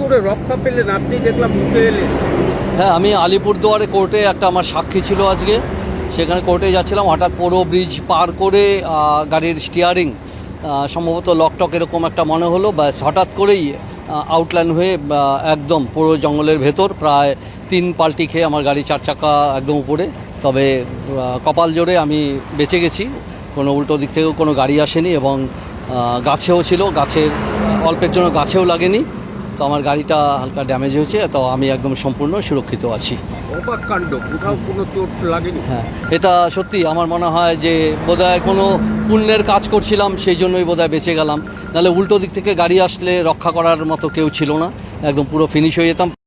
করে রক্ষা পেলেন? আপনি দেখলাম উঠে এলেন। হ্যাঁ আমি আলিপুরদুয়ারে কোর্টে একটা আমার সাক্ষী ছিল আজকে। সেখানে কোর্টে যাচ্ছিলাম, হঠাৎ পুরো ব্রিজ পার করে গাড়ির স্টিয়ারিং সম্ভবত লকটক এরকম একটা মনে হলো। ব্যাস, হঠাৎ করেই আউটলাইন হয়ে একদম পুরো জঙ্গলের ভেতর প্রায় তিন পাল্টি খেয়ে আমার গাড়ি চার চাকা একদম উপরে। তবে কপাল জোরে আমি বেঁচে গেছি। কোনো উল্টো দিক থেকেও কোনো গাড়ি আসেনি এবং গাছেও ছিল। গাছের, অল্পের জন্য গাছেও লাগেনি। তো আমার গাড়িটা হালকা ড্যামেজ হয়েছে তো আমি একদম সম্পূর্ণ সুরক্ষিত আছি। অবাক কোথাও কোনো চোট লাগেনি? হ্যাঁ এটা সত্যি আমার মনে হয় যে বোধহয় কোনো পুণ্যের কাজ করছিলাম সেই জন্যই বোধহয় বেঁচে গেলাম। নাহলে উল্টো দিক থেকে গাড়ি আসলে রক্ষা করার মতো কেউ ছিল না একদম পুরো ফিনিশ হয়ে যেতাম।